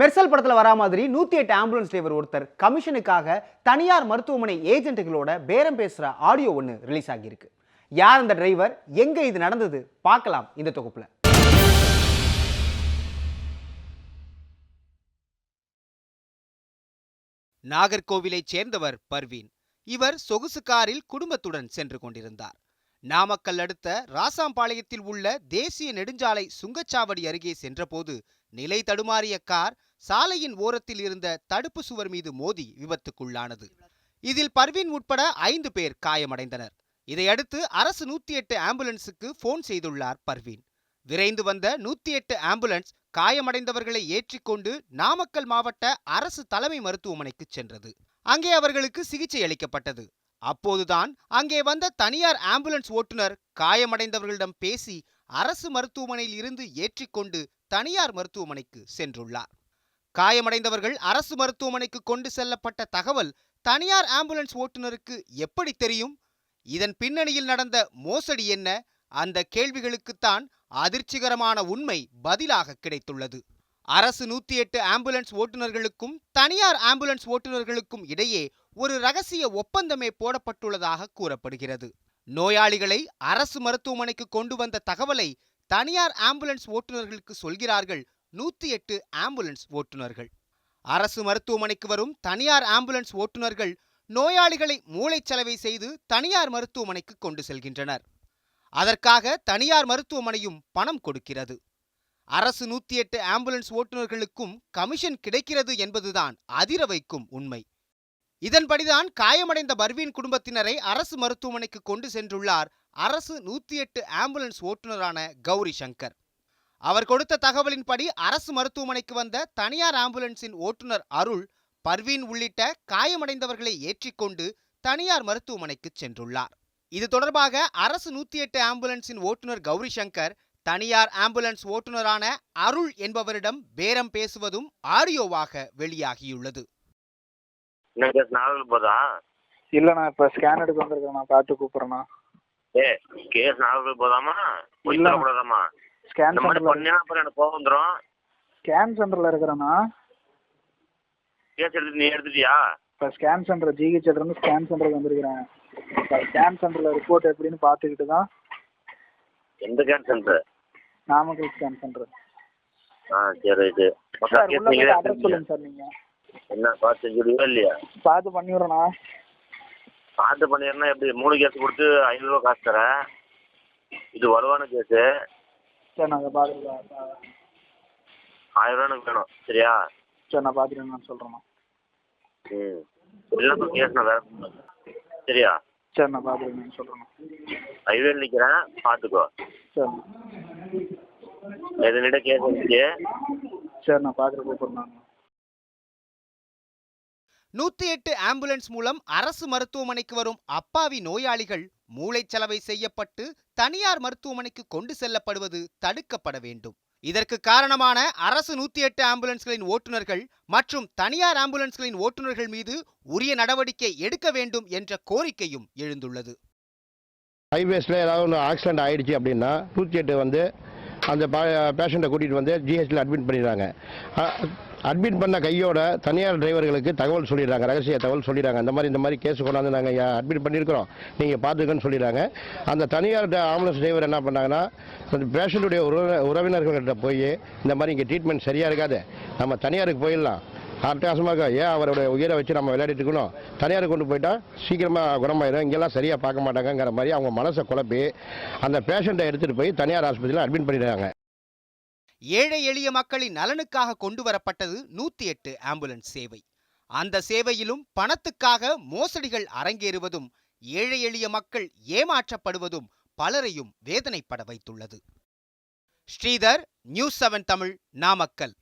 மெர்சல் படத்துல வரா மாதிரி நூத்தி எட்டு ஆம்புலன்ஸ் டிரைவர் ஒருத்தர் கமிஷனுக்காக தனியார் மருத்துவமனை ஏஜென்ட்டுகளோட பேரம் பேசுற ஆடியோ ஒன்று ரிலீஸ் ஆகியிருக்கு. யார் அந்த டிரைவர் எங்க இது நடந்தது? பார்க்கலாம் இந்த தொகுப்பில். நாகர்கோவிலைச் சேர்ந்தவர் பர்வீன். இவர் சொகுசு காரில் குடும்பத்துடன் சென்று கொண்டிருந்தார். நாமக்கல் அடுத்த ராசாம்பாளையத்தில் உள்ள தேசிய நெடுஞ்சாலை சுங்கச்சாவடி அருகே சென்றபோது நிலை தடுமாறிய கார் சாலையின் ஓரத்தில் இருந்த தடுப்பு சுவர் மீது மோதி விபத்துக்குள்ளானது. இதில் பர்வீன் உட்பட ஐந்து பேர் காயமடைந்தனர். இதையடுத்து அரசு நூத்தி எட்டு ஆம்புலன்ஸுக்கு போன் செய்துள்ளார் பர்வீன். விரைந்து வந்த நூத்தி எட்டு ஆம்புலன்ஸ் காயமடைந்தவர்களை ஏற்றிக்கொண்டு நாமக்கல் மாவட்ட அரசு தலைமை மருத்துவமனைக்கு சென்றது. அங்கே அவர்களுக்கு சிகிச்சை அளிக்கப்பட்டது. அப்போதுதான் அங்கே வந்த தனியார் ஆம்புலன்ஸ் ஓட்டுநர் காயமடைந்தவர்களிடம் பேசி அரசு மருத்துவமனையில் இருந்து ஏற்றிக்கொண்டு தனியார் மருத்துவமனைக்கு சென்றுள்ளார். காயமடைந்தவர்கள் அரசு மருத்துவமனைக்கு கொண்டு செல்லப்பட்ட தகவல் தனியார் ஆம்புலன்ஸ் ஓட்டுநருக்கு எப்படி தெரியும்? இதன் பின்னணியில் நடந்த மோசடி என்ன? அந்த கேள்விகளுக்குத்தான் அதிர்ச்சிகரமான உண்மை பதிலாக கிடைத்துள்ளது. அரசு நூத்தி எட்டு ஆம்புலன்ஸ் ஓட்டுநர்களுக்கும் தனியார் ஆம்புலன்ஸ் ஓட்டுநர்களுக்கும் இடையே ஒரு ரகசிய ஒப்பந்தமே போடப்பட்டுள்ளதாக கூறப்படுகிறது. நோயாளிகளை அரசு மருத்துவமனைக்கு கொண்டு வந்த தகவலை தனியார் ஆம்புலன்ஸ் ஓட்டுநர்களுக்கு சொல்கிறார்கள் நூத்தி எட்டு ஆம்புலன்ஸ் ஓட்டுநர்கள். அரசு மருத்துவமனைக்கு வரும் தனியார் ஆம்புலன்ஸ் ஓட்டுநர்கள் நோயாளிகளை மூளைச்சலவை செய்து தனியார் மருத்துவமனைக்கு கொண்டு செல்கின்றனர். அதற்காக தனியார் மருத்துவமனையும் பணம் கொடுக்கிறது. அரசு நூத்தி எட்டு ஆம்புலன்ஸ் ஓட்டுநர்களுக்கும் கமிஷன் கிடைக்கிறது என்பதுதான் அதிர வைக்கும் உண்மை. இதன்படிதான் காயமடைந்த பர்வீன் குடும்பத்தினரை அரசு மருத்துவமனைக்கு கொண்டு சென்றுள்ளார் அரசு நூத்தி எட்டு ஆம்புலன்ஸ் ஓட்டுநரான கௌரி சங்கர். அவர் கொடுத்த தகவலின்படி அரசு மருத்துவமனைக்கு வந்த தனியார் ஆம்புலன்ஸின் ஓட்டுநர் அருள் பர்வீன் உள்ளிட்ட காயமடைந்தவர்களை ஏற்றிக்கொண்டு தனியார் மருத்துவமனைக்கு சென்றுள்ளார். இது தொடர்பாக அரசு நூத்தி எட்டு ஆம்புலன்ஸின் ஓட்டுநர் கௌரி சங்கர் தனியார் ஆம்புலன்ஸ் ஓட்டுநரான அருள் என்பவரிடம் பேரம் பேசுவதும் ஆடியோவாக வெளியாகியுள்ளது. என்ன கேஸ் நாகரில் போதா? இல்லைண்ணா இப்போ ஸ்கேன் எடுக்க வந்திருக்கேண்ணா பார்த்து கூப்பிட்றேண்ணா ஏ கேஸ் நாகரில் போதாமா? இல்ல. சொல்லக்கூடாதாம்மா ஸ்கேன் இந்த மாதிரி சென்டரில் பண்ணினா அப்புறம் எனக்கு கோவம் வந்துடும் ஸ்கேன் சென்டரில் இருக்கிறேண்ணா கேஸ் எடுத்து நீ எடுத்துட்டியா? இப்போ ஸ்கேன் சென்டர் ஜிஹெச் இருந்து ஸ்கேன் சென்டருக்கு வந்திருக்கிறேன். இப்போ ஸ்கேன் சென்டரில் ரிப்போர்ட் எப்படின்னு பார்த்துக்கிட்டு தான். எந்த case center Namakkal scan center ஆ சரி ரைட்டு மொத்தம் சார் கேஸ் உள்ள நீங்களே அட்ரஸ் எடுத்துட்டீங்க. சொல்லுங்கள் சார் நீங்கள் என்ன பார்த்து செஞ்சுடுவா இல்லையா பார்த்து பண்ணிவிட்றேண்ணா பார்த்து பண்ணிடுறேன்னா எப்படி? மூணு கேஸ் கொடுத்து ஐநூறுரூவா காசு தரேன். இது வலுவான கேஸு சரி நான் அதை பார்த்துட்டு ஆயிரம் ரூபா எனக்கு வேணும் சரியா? சரி நான் பார்த்துட்டு நான் சொல்கிறேண்ணா ம். இல்லைன்னா கேஸ் நான் வேறு. சரியா? சரி நான் பார்த்துட்டு நான் சொல்கிறேண்ணா ஹைவே நிற்கிறேன் பார்த்துக்கோ. சரி. கேஸ் வந்துச்சு சரி நான் கூப்பிட்றேண்ணா நூத்தி எட்டு ஆம்புலன்ஸ் மூலம் அரசு மருத்துவமனைக்கு வரும் அப்பாவி நோயாளிகள் மூளைச்சலவை செய்யப்பட்டு தனியார் மருத்துவமனைக்கு கொண்டு செல்லப்படுவது தடுக்கப்பட வேண்டும். இதற்கு காரணமான அரசு நூத்தி எட்டு ஆம்புலன்ஸ்களின் ஓட்டுநர்கள் மற்றும் தனியார் ஆம்புலன்ஸ்களின் ஓட்டுநர்கள் மீது உரிய நடவடிக்கை எடுக்க வேண்டும் என்ற கோரிக்கையும் எழுந்துள்ளது. ஹைவேஸில் ஏதாவது ஒன்று ஆக்சிடென்ட் ஆயிடுச்சு அப்படின்னா நூற்றி எட்டு வந்து அந்த பேஷண்ட்டை கூட்டிகிட்டு வந்து ஜிஹெச்சில் அட்மிட் பண்ணிடுறாங்க. அட்மிட் பண்ண கையோட தனியார் டிரைவர்களுக்கு தகவல் சொல்லிடுறாங்க. ரகசிய தகவல் சொல்லிடுறாங்க. இந்த மாதிரி இந்த மாதிரி கேஸ் கொண்டாந்து நாங்கள் அட்மிட் பண்ணியிருக்கிறோம் நீங்கள் பார்த்துக்கன்னு சொல்லிடுறாங்க. அந்த தனியார் ஆம்புலன்ஸ் டிரைவர் என்ன பண்ணாங்கன்னா அந்த பேஷண்ட்டுடைய உறவு போய் இந்த மாதிரி இங்கே ட்ரீட்மெண்ட் சரியாக இருக்காது. நம்ம தனியாருக்கு போயிடலாம். அட்டகாசமாக ஏன் அவருடைய உயிரை வச்சு நம்ம விளையாடிட்டு இருக்கணும்? தனியார் கொண்டு போயிட்டா சீக்கிரமாக குணமாயிடும் இங்கெல்லாம் சரியாக பார்க்க மாட்டாங்கங்கிற மாதிரி அவங்க மனசை குழப்பி அந்த பேஷண்ட்டை எடுத்துகிட்டு போய் தனியார் ஆஸ்பத்திரியில் அட்மிட் பண்ணிடுறாங்க ஏழை எளிய மக்களின் நலனுக்காக கொண்டு வரப்பட்டது நூற்றி எட்டு ஆம்புலன்ஸ் சேவை. அந்த சேவையிலும் பணத்துக்காக மோசடிகள் அரங்கேறுவதும் ஏழை எளிய மக்கள் ஏமாற்றப்படுவதும் பலரையும் வேதனைப்பட வைத்துள்ளது. Sridhar news seven Tamil Namakkal.